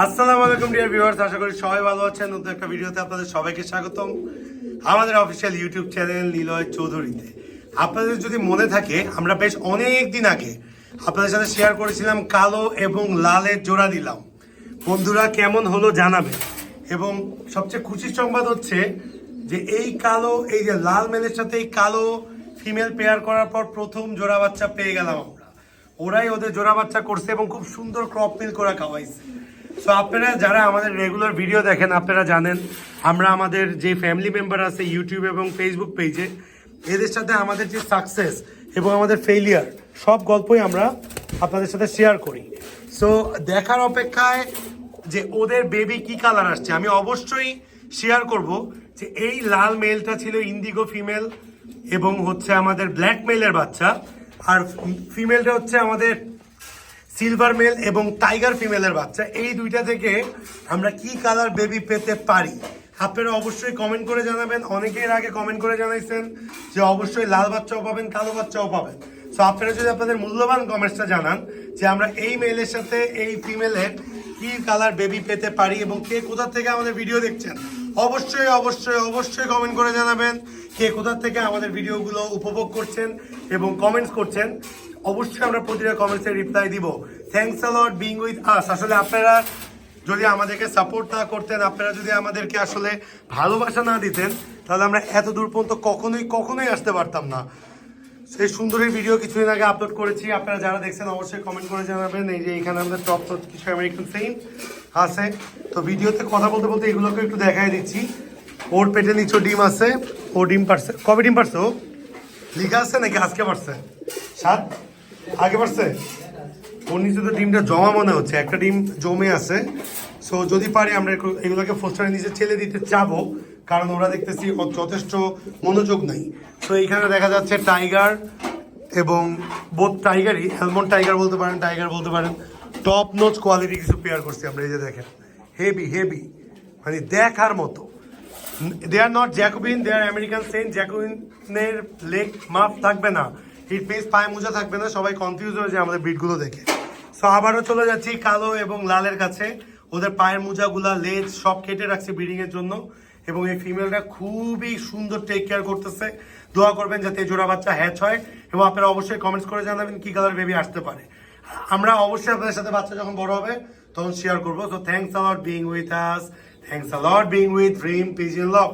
আসসালামু আলাইকুম dear viewers আশা করি সবাই ভালো আছেন। নতুন একটা ভিডিওতে আপনাদের সবাইকে স্বাগতম। আমাদের অফিসিয়াল ইউটিউব চ্যানেল নিলয় চৌধুরীতে। আপনাদের যদি মনে থাকে, আমরা বেশ অনেক দিন আগে আপনাদের সাথে শেয়ার করেছিলাম কালো এবং লালের জোড়া দিলাম বন্ধুরা, কেমন হলো জানাবেন। এবং সবচেয়ে খুশির সংবাদ হচ্ছে যে এই কালো, এই যে লাল মেলের সাথে এই কালো ফিমেল পেয়ার করার পর প্রথম জোড়া বাচ্চা পেয়ে গেলাম আমরা। ওরাই ওদের জোড়া বাচ্চা করছে এবং খুব সুন্দর ক্রপ মিল করে খাওয়াইছে। সো আপনারা যারা আমাদের রেগুলার ভিডিও দেখেন, আপনারা জানেন, আমরা আমাদের যে ফ্যামিলি মেম্বার আছে ইউটিউব এবং ফেসবুক পেজে এদের সাথে আমাদের যে সাকসেস এবং আমাদের ফেলিয়ার সব গল্পই আমরা আপনাদের সাথে শেয়ার করি। সো দেখার অপেক্ষায় যে ওদের বেবি কি কালার আসছে, আমি অবশ্যই শেয়ার করব যে এই লাল মেলটা ছিল ইন্ডিগো ফিমেল এবং হচ্ছে আমাদের ব্ল্যাক মেলের বাচ্চা, আর ফিমেলটা হচ্ছে আমাদের সিলভার মেল এবং টাইগার ফিমেলের বাচ্চা। এই দুইটা থেকে আমরা কি কালার বেবি পেতে পারি? আপনারা অবশ্যই কমেন্ট করে জানাবেন। অনেকের আগে কমেন্ট করে জানাইছেন যে অবশ্যই লাল বাচ্চাও পাবেন, কালো বাচ্চাও পাবেন। সো আপনারা যদি আপনাদের মূল্যবান কমেন্টসটা জানান যে আমরা এই মেলের সাথে এই ফিমেলের কি কালার বেবি পেতে পারি এবং কে কোথা থেকে আমাদের ভিডিও দেখছেন, অবশ্যই অবশ্যই অবশ্যই কমেন্ট করে জানাবেন। কে কোথা থেকে আমাদের ভিডিওগুলো উপভোগ করছেন এবং কমেন্টস করছেন। অবশ্যই আমরা প্রতিটা কমেন্টসের রিপ্লাই দিব। Thanks lot being with us আসলে আপনারা যদি আমাদেরকে সাপোর্ট না করতেন, আপনারা যদি আমাদেরকে আসলে ভালোবাসা না দিতেন, তাহলে আমরা এত দূর পর্যন্ত কখনোই কখনোই আসতে পারতাম না। সেই সুন্দরী ভিডিও কিছুদিন আগে আপলোড করেছি। আপনারা যারা দেখছেন, অবশ্যই কমেন্ট করে জানাবেন। এই যে এখানে আমাদের টপ টপ কিছু আমেরিকান সেম আছে। তো ভিডিওতে কথা বলতে বলতে এগুলোকে একটু দেখাই দিচ্ছি। ওর পেটে নিচে ডিম আছে। ও ডিম পারছে। কবে ডিম পারছে ও? লিখা আছে নাকি? আজকে পারছে। সাত? আগে পারছে? ওর নিচে তো ডিমটা জমা মনে হচ্ছে, একটা ডিম জমে আছে। সো যদি পারি, আমরা এগুলোকে ফোস্টারের নিচে ছেলে দিতে চাবো, কারণ ওরা দেখতেছি যথেষ্ট মনোযোগ নেই। তো এইখানে দেখা যাচ্ছে টাইগার এবং বোধ টাইগারই অ্যালমন্ড টাইগার বলতে পারেন টাইগার বলতে পারেন টপ নোচ কোয়ালিটি কিছু পেয়ার করছি আমরা, এই যে দেখেন। হেভি হেভি মানে দেখার মতো। They are not Jacobin they are American Saint জ্যাকোবিনের লেগ মাফ থাকবে না। হিট পেস পায়ে মোজা থাকবে না, সবাই কনফিউজ হয়ে যায় আমাদের বিটগুলো দেখে। সো আবারও চলে যাচ্ছি কালো এবং লালের কাছে। ওদের পায়ের মোজাগুলা, লেজ সব কেটে রাখছি ব্রিডিং এর জন্য। এবং এই ফিমেলটা খুবই সুন্দর টেক কেয়ার করতেছে। দোয়া করবেন যাতে জোড়া বাচ্চা হ্যাচ হয়। এবং আপনারা অবশ্যই কমেন্টস করে জানাবেন কি কালার বেবি আসতে পারে। আমরা অবশ্যই আপনাদের সাথে বাচ্চা যখন বড় হবে, তখন শেয়ার করব। তো thanks a lot being with us thanks a lot being with dream peace in love